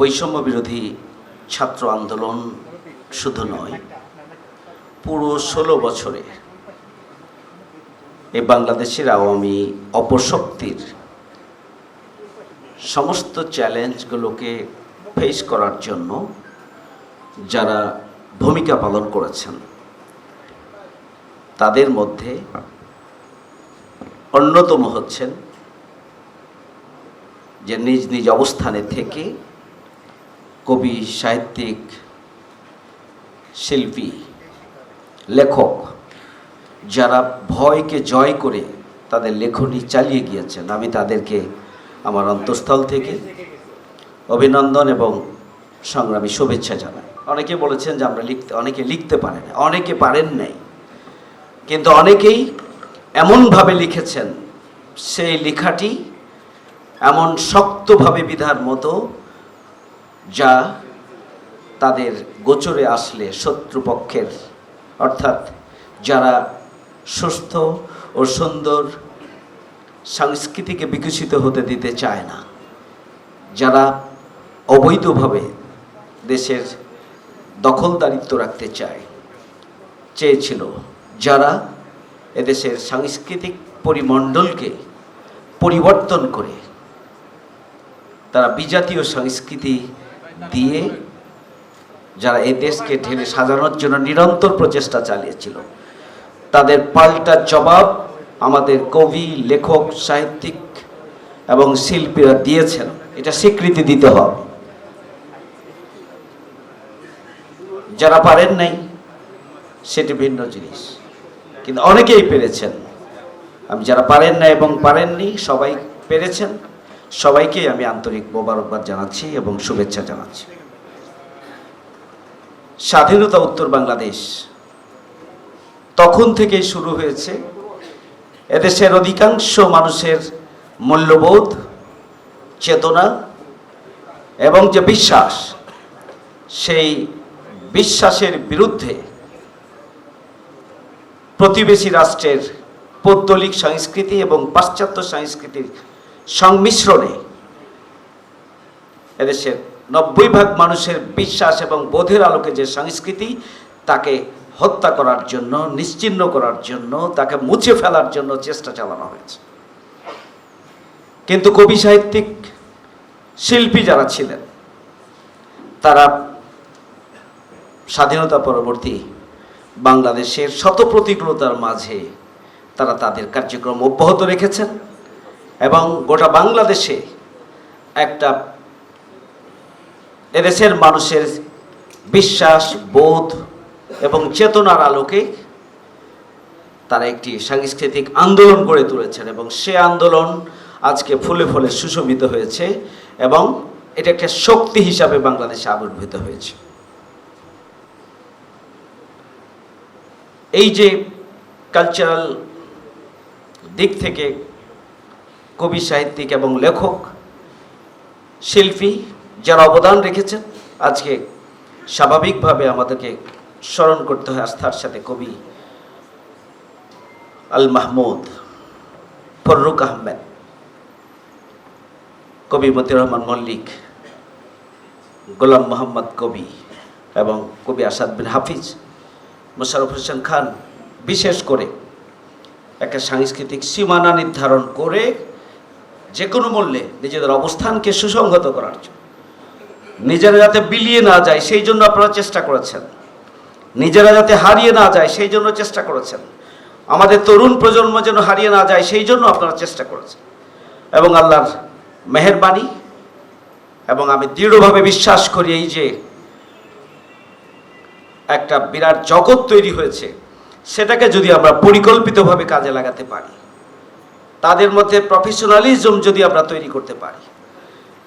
বৈষম্য বিরোধী ছাত্র আন্দোলন শুধু নয়, পুরো ষোলো বছরে এই বাংলাদেশের আওয়ামী অপশক্তির সমস্ত চ্যালেঞ্জগুলোকে ফেস করার জন্য যারা ভূমিকা পালন করেছেন, তাদের মধ্যে অন্যতম হচ্ছেন যে নিজ নিজ অবস্থানে থেকে কবি, সাহিত্যিক, শিল্পী, লেখক, যারা ভয়কে জয় করে তাদের লেখনী চালিয়ে গিয়েছেন। আমি তাদেরকে আমার অন্তঃস্থল থেকে অভিনন্দন এবং সংগ্রামী শুভেচ্ছা জানাই। অনেকে বলেছেন যে আমরা লিখতে, অনেকে লিখতে পারেন অনেকে পারেন নাই। কিন্তু অনেকেই এমনভাবে লিখেছেন, সেই লেখাটি এমন শক্তভাবে বিধার মতো যা তাদের গোচরে আসলে শত্রুপক্ষের, অর্থাৎ যারা সুস্থ ও সুন্দর সংস্কৃতিকে বিকশিত হতে দিতে চায় না, যারা অবৈধভাবে দেশের দখলদারিত্ব রাখতে চায়, চেয়েছিল যারা এদেশের সাংস্কৃতিক পরিমণ্ডলকে পরিবর্তন করে, তারা বিজাতীয় সংস্কৃতি দিয়ে যারা এই দেশকে ঢেলে সাজানোর জন্য নিরন্তর প্রচেষ্টা চালিয়েছিল, তাদের পাল্টা জবাব আমাদের কবি, লেখক, সাহিত্যিক এবং শিল্পীরা দিয়েছেন। এটা স্বীকৃতি দিতে হবে। যারা পারেন নাই, সেটি ভিন্ন জিনিস। কিন্তু অনেকেই পেরেছেন। আমি যারা পারেন না এবং পারেননি, সবাই পেরেছেন। সবাইকেই আমি আন্তরিক মোবারকবাদ জানাচ্ছি এবং শুভেচ্ছা জানাচ্ছি। স্বাধীনতা উত্তর বাংলাদেশ তখন থেকেই শুরু হয়েছে। এদেশের অধিকাংশ মানুষের মূল্যবোধ, চেতনা এবং যে বিশ্বাস, সেই বিশ্বাসের বিরুদ্ধে প্রতিবেশী রাষ্ট্রের পৌত্তলিক সংস্কৃতি এবং পাশ্চাত্য সংস্কৃতির সংমিশ্রণে এদেশের নব্বই ভাগ মানুষের বিশ্বাস এবং বোধের আলোকে যে সংস্কৃতি, তাকে হত্যা করার জন্য, নিশ্চিহ্ন করার জন্য, তাকে মুছে ফেলার জন্য চেষ্টা চালানো হয়েছে। কিন্তু কবি সাহিত্যিক, শিল্পী যারা ছিলেন, তারা স্বাধীনতা পরবর্তী বাংলাদেশের শত প্রতিকূলতার মাঝে তারা তাদের কার্যক্রম অব্যাহত রেখেছেন। এবং গোটা বাংলাদেশে একটা এদেশের মানুষের বিশ্বাস, বোধ এবং চেতনার আলোকে তারা একটি সাংস্কৃতিক আন্দোলন গড়ে তুলেছেন এবং সে আন্দোলন আজকে ফুলে ফুলে সুশোভিত হয়েছে এবং এটা একটা শক্তি হিসাবে বাংলাদেশে আবির্ভূত হয়েছে। এই যে কালচারাল দিক থেকে কবি, সাহিত্যিক এবং লেখক, শিল্পী যারা অবদান রেখেছেন, আজকে স্বাভাবিকভাবে আমাদেরকে স্মরণ করতে হয় আস্থার সাথে কবি আল মাহমুদ ফররুক আহমেদ, কবি মতিউর রহমান মল্লিক, গোলাম মোহাম্মদ কবি এবং কবি আসাদ বিন হাফিজ মোশারফ হোসেন খান, বিশেষ করে একটা সাংস্কৃতিক সীমানা নির্ধারণ করে যে কোনো মূল্যে নিজেদের অবস্থানকে সুসংহত করার জন্য। নিজেরা যাতে বিলিয়ে না যায়, সেই জন্য আপনারা চেষ্টা করেছেন। নিজেরা যাতে হারিয়ে না যায়, সেই জন্য চেষ্টা করেছেন। আমাদের তরুণ প্রজন্ম যেন হারিয়ে না যায়, সেই জন্য আপনারা চেষ্টা করেছেন। এবং আল্লাহর মেহরবানি এবং আমি দৃঢ়ভাবে বিশ্বাস করি এই যে একটা বিরাট জগৎ তৈরি হয়েছে, সেটাকে যদি আমরা পরিকল্পিতভাবে কাজে লাগাতে পারি। তাদের মধ্যে প্রফেশনালিজম যদি আমরা তৈরি করতে পারি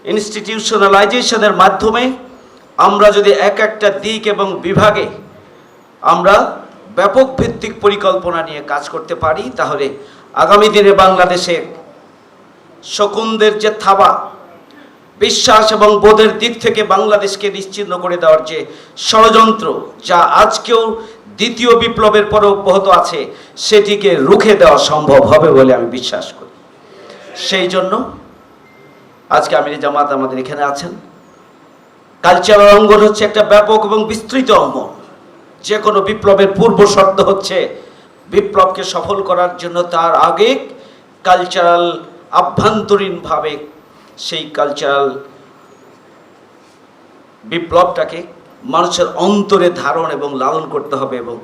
ইনস্টিটিউশনালাইজেশনের মাধ্যমে আমরা যদি এক একটা দিক এবং বিভাগে আমরা ব্যাপক ভিত্তিক পরিকল্পনা নিয়ে কাজ করতে পারি, তাহলে আগামী দিনে বাংলাদেশে শকুনদের যে থাবা, বিশ্বাস এবং বোধের দিক থেকে বাংলাদেশকে নিশ্চিন্ন করে দেওয়ার যে ষড়যন্ত্র, যা আজকেও দ্বিতীয় বিপ্লবের পরে অব্যাহত আছে, সেটিকে রুখে দেওয়া সম্ভব হবে বলে আমি বিশ্বাস করি। সেই জন্য আজকে আমির জামাত আমাদের এখানে আছেন। কালচারাল অঙ্গন হচ্ছে একটা ব্যাপক এবং বিস্তৃত অঙ্গন। যে কোনো বিপ্লবের পূর্ব শর্ত হচ্ছে বিপ্লবকে সফল করার জন্য তার আগে কালচারাল আভ্যন্তরীণভাবে সেই কালচারাল বিপ্লবটাকে মানুষের অন্তরে ধারণ এবং লালন করতে হবে এবং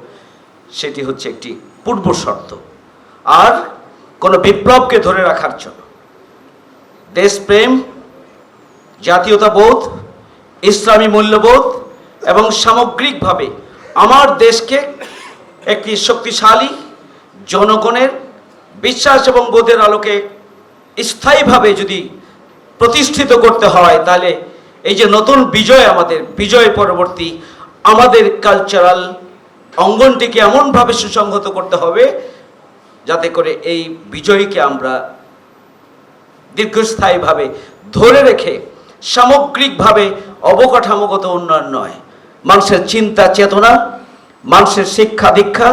সেটি হচ্ছে একটি পূর্ব শর্ত। আর কোনো বিপ্লবকে ধরে রাখার জন্য। দেশপ্রেম, জাতীয়তাবোধ, ইসলামী মূল্যবোধ এবং সামগ্রিকভাবে আমার দেশকে একটি শক্তিশালী জনগণের বিশ্বাস এবং বোধের আলোকে স্থায়ীভাবে যদি প্রতিষ্ঠিত করতে হয়, তাহলে এই যে নতুন বিজয় আমাদের, বিজয় পরবর্তী আমাদের কালচারাল অঙ্গনটিকে এমনভাবে সুসংহত করতে হবে যাতে করে এই বিজয়ীকে আমরা দীর্ঘস্থায়ীভাবে ধরে রেখে সামগ্রিকভাবে অবকাঠামোগত উন্নয়ন নয়। মানুষের চিন্তা চেতনা, মানুষের শিক্ষা দীক্ষা,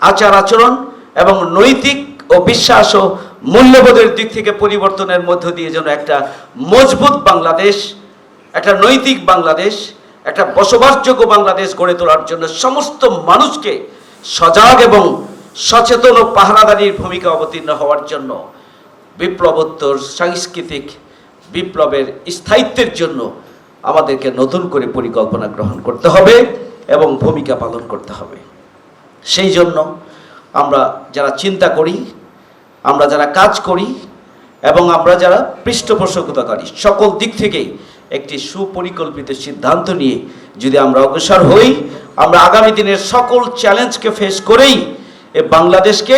আচার আচরণ এবং নৈতিক ও বিশ্বাস ও মূল্যবোধের দিক থেকে পরিবর্তনের মধ্য দিয়ে যেন একটা মজবুত বাংলাদেশ একটা নৈতিক বাংলাদেশ, একটা বসবাসযোগ্য বাংলাদেশ গড়ে তোলার জন্য সমস্ত মানুষকে সজাগ এবং সচেতন ও পাহারাদারির ভূমিকা অবতীর্ণ হওয়ার জন্য, বিপ্লবোত্তর সাংস্কৃতিক বিপ্লবের স্থায়িত্বের জন্য আমাদেরকে নতুন করে পরিকল্পনা গ্রহণ করতে হবে এবং ভূমিকা পালন করতে হবে। সেই জন্য আমরা যারা চিন্তা করি, আমরা যারা কাজ করি এবং আমরা যারা পৃষ্ঠপোষকতাকারী সকল দিক থেকেই একটি সুপরিকল্পিত সিদ্ধান্ত নিয়ে যদি আমরা অগ্রসর হই, আমরা আগামী দিনের সকল চ্যালেঞ্জকে ফেস করেই এ বাংলাদেশকে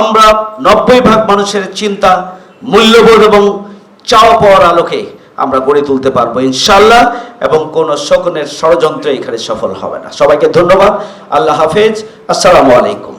আমরা নব্বই ভাগ মানুষের চিন্তা, মূল্যবোধ এবং চাওয়া পাওয়ার আলোকে আমরা গড়ে তুলতে পারব ইনশাল্লাহ এবং কোনো শকুনের ষড়যন্ত্র এখানে সফল হবে না। সবাইকে ধন্যবাদ। আল্লাহ হাফেজ। আসসালামু আলাইকুম।